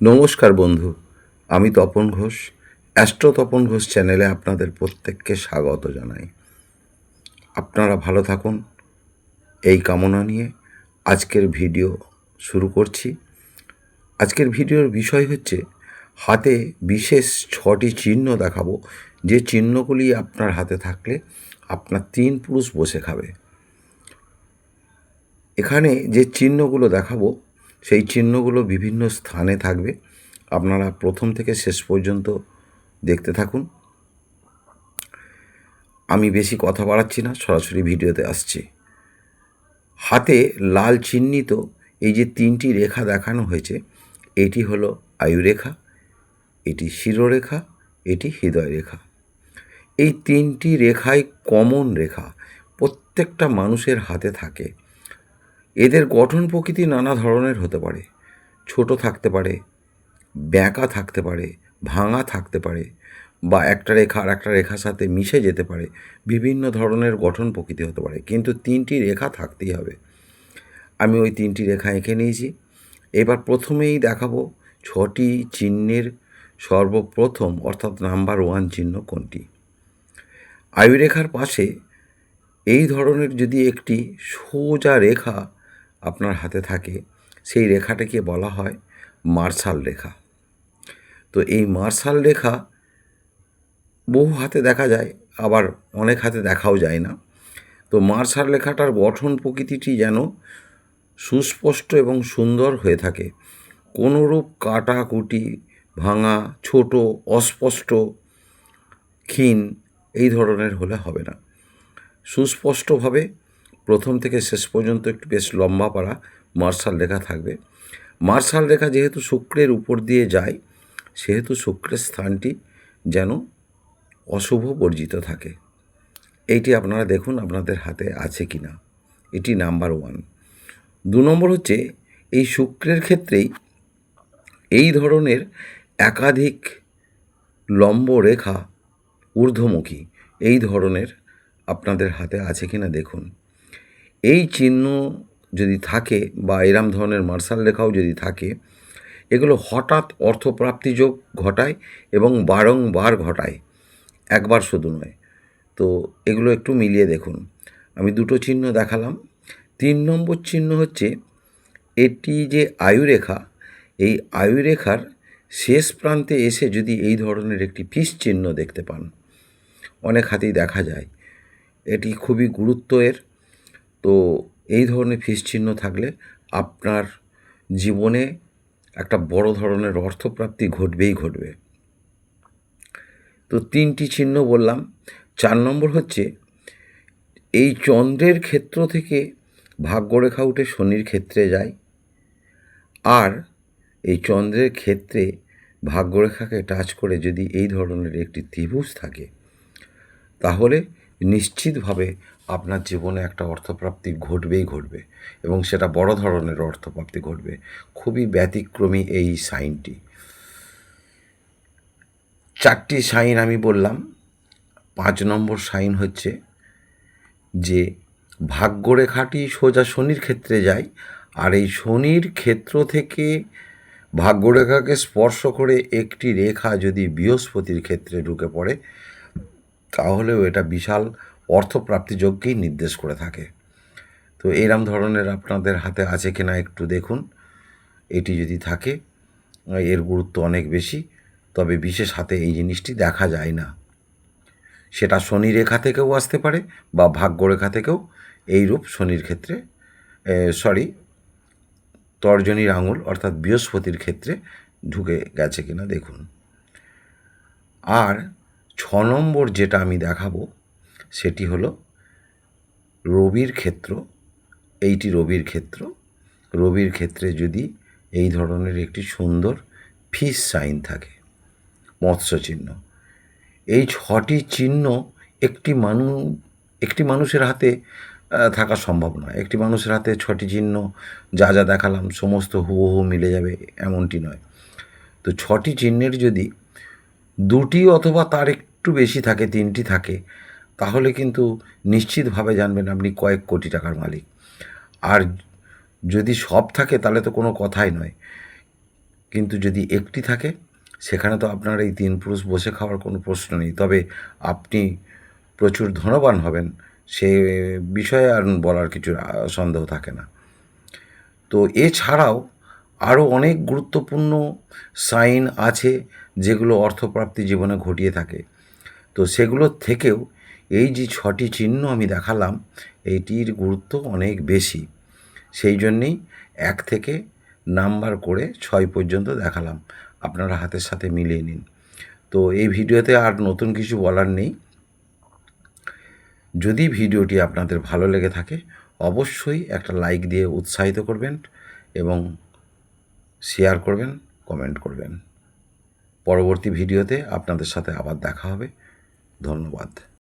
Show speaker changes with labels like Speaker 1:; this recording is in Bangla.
Speaker 1: নমস্কার বন্ধু, আমি তপন ঘোষ, অ্যাস্ট্রো তপন ঘোষ চ্যানেলে আপনাদের প্রত্যেককে স্বাগত জানাই। আপনারা ভালো থাকুন, এই কামনা নিয়ে আজকের ভিডিও শুরু করছি। আজকের ভিডিওর বিষয় হচ্ছে, হাতে বিশেষ ছটি চিহ্ন দেখাবো। যে চিহ্নগুলি আপনার হাতে থাকলে আপনার তিন পুরুষ বসে খাবে। এখানে যে চিহ্নগুলো দেখাবো সেই চিহ্নগুলো বিভিন্ন স্থানে থাকবে। আপনারা প্রথম থেকে শেষ পর্যন্ত দেখতে থাকুন। আমি বেশি কথা বাড়াচ্ছি না, সরাসরি ভিডিওতে আসছি। হাতে লাল চিহ্নিত এই যে তিনটি রেখা দেখানো হয়েছে, এটি হলো আয়ুরেখা, এটি শিরোরেখা, এটি হৃদয় রেখা এই তিনটি রেখাই কমন রেখা। প্রত্যেকটা মানুষের হাতে থাকে। এদের গঠন প্রকৃতি নানা ধরনের হতে পারে। ছোট থাকতে পারে, ব্যাঁকা থাকতে পারে, ভাঙা থাকতে পারে, বা একটা রেখা আর একটা রেখার সাথে মিশে যেতে পারে। বিভিন্ন ধরনের গঠন প্রকৃতি হতে পারে, কিন্তু তিনটি রেখা থাকতেই হবে। আমি ওই তিনটি রেখা এঁকে নিয়েছি। এবার প্রথমেই দেখাবো ছটি চিহ্নের সর্বপ্রথম, অর্থাৎ নাম্বার ওয়ান চিহ্ন কোনটি। আয়ুরেখার পাশে এই ধরনের যদি একটি সোজা রেখা আপনার হাতে থাকে, সেই রেখাটাকে বলা হয় মার্শাল রেখা। তো এই মার্শাল রেখা বহু হাতে দেখা যায়, আবার অনেক হাতে দেখাও যায় না। তো মার্শাল রেখাটার গঠন প্রকৃতিটি যেন সুস্পষ্ট এবং সুন্দর হয়ে থাকে। কোনোরূপ কাটাকুটি, ভাঙা, ছোট, অস্পষ্ট, ক্ষীণ, এই ধরনের হলে হবে না। সুস্পষ্টভাবে প্রথম থেকে শেষ পর্যন্ত একটু বেশ লম্বা পাড়া মার্শাল রেখা থাকবে। মার্শাল রেখা যেহেতু শুক্রের উপর দিয়ে যায়, সেহেতু শুক্রের স্থানটি যেন অশুভ বর্জিত থাকে। এইটি আপনারা দেখুন আপনাদের হাতে আছে কি না এটি নাম্বার ওয়ান। দু নম্বর হচ্ছে, এই শুক্রের ক্ষেত্রেই এই ধরনের একাধিক লম্ব রেখা ঊর্ধ্বমুখী, এই ধরনের আপনাদের হাতে আছে কি না দেখুন। এই চিহ্ন যদি থাকে বা এরম ধরনের মার্শাল রেখাও যদি থাকে, এগুলো হঠাৎ অর্থপ্রাপ্তিযোগ ঘটায় এবং বারংবার ঘটায়। একবার শুধু নয়। তো এগুলো একটু মিলিয়ে দেখুন। আমি দুটো চিহ্ন দেখালাম। তিন নম্বর চিহ্ন হচ্ছে, এটি যে আয়ুরেখা, এই আয়ুরেখার শেষ প্রান্তে এসে যদি এই ধরনের একটি পিস চিহ্ন দেখতে পান, অনেক হাতেই দেখা যায়। এটি খুবই গুরুত্ব এর। তো এই ধরনের ফিস চিহ্ন থাকলে আপনার জীবনে একটা বড় ধরনের অর্থপ্রাপ্তি ঘটবেই ঘটবে। তো তিনটি চিহ্ন বললাম। চার নম্বর হচ্ছে, এই চন্দ্রের ক্ষেত্র থেকে ভাগ্যরেখা উঠে শনির ক্ষেত্রে যায় আর এই চন্দ্রের ক্ষেত্রে ভাগ্যরেখাকে টাচ করে যদি এই ধরনের একটি ত্রিভুজ থাকে, তাহলে নিশ্চিতভাবে আপনার জীবনে একটা অর্থপ্রাপ্তি ঘটবেই ঘটবে এবং সেটা বড় ধরনের অর্থপ্রাপ্তি ঘটবে। খুবই ব্যতিক্রমী এই সাইনটি। চারটি সাইন আমি বললাম। পাঁচ নম্বর সাইন হচ্ছে যে ভাগ্যরেখাটি সোজা শনির ক্ষেত্রে যায় আর এই শনির ক্ষেত্র থেকে ভাগ্যরেখাকে স্পর্শ করে একটি রেখা যদি বৃহস্পতির ক্ষেত্রে ঢুকে পড়ে তাহলেও এটা বিশাল অর্থপ্রাপ্তিযোগ্যেই নির্দেশ করে থাকে। তো এরম ধরনের আপনাদের হাতে আছে কিনা একটু দেখুন। এটি যদি থাকে, এর গুরুত্ব অনেক বেশি, তবে বিশেষ হাতে এই জিনিসটি দেখা যায় না। সেটা শনি রেখা থেকেও আসতে পারে বা ভাগ্যরেখা থেকেও। এই রূপ শনির ক্ষেত্রে সরি তর্জনীর আঙুল অর্থাৎ বৃহস্পতির ক্ষেত্রে ঢুকে গেছে কিনা দেখুন। আর ছ নম্বর যেটা আমি দেখাবো, সেটি হলো রবির ক্ষেত্র, এইটি রবির ক্ষেত্র। রবির ক্ষেত্রে যদি এই ধরনের একটি সুন্দর ফিস সাইন থাকে, মৎস্য চিহ্ন, এই ছটি চিহ্ন একটি মানুষ একটি মানুষের হাতে থাকা সম্ভব নয়। একটি মানুষের হাতে ছটি চিহ্ন, যা যা দেখালাম, সমস্ত হুবহু মিলে যাবে, এমনটি নয়। তো ছটি চিহ্নের যদি দুটি অথবা তার একটু বেশি থাকে, তিনটি থাকে, তাহলে কিন্তু নিশ্চিতভাবে জানবেন আপনি কয়েক কোটি টাকার মালিক। আর যদি সব থাকে, তাহলে তো কোনো কথাই নয়। কিন্তু যদি একটি থাকে, সেখানে তো আপনার এই তিন পুরুষ বসে খাওয়ার কোনো প্রশ্ন নেই। তবে আপনি প্রচুর ধনবান হবেন, সে বিষয়ে আর বলার কিছু সন্দেহ থাকে না। তো এছাড়াও আরও অনেক গুরুত্বপূর্ণ সাইন আছে যেগুলো অর্থপ্রাপ্তি জীবনে ঘটিয়ে থাকে। তো সেগুলোর থেকেও এই যে ছটি চিহ্ন আমি দেখালাম, এইটির গুরুত্ব অনেক বেশি। সেই জন্যেই এক থেকে নাম্বার করে ছয় পর্যন্ত দেখালাম। আপনারা হাতের সাথে মিলিয়ে নিন। তো এই ভিডিওতে আর নতুন কিছু বলার নেই। যদি ভিডিওটি আপনাদের ভালো লেগে থাকে, অবশ্যই একটা লাইক দিয়ে উৎসাহিত করবেন এবং শেয়ার করবেন কমেন্ট করবেন। পরবর্তী ভিডিওতে আপনাদের সাথে আবার দেখা হবে। ধন্যবাদ।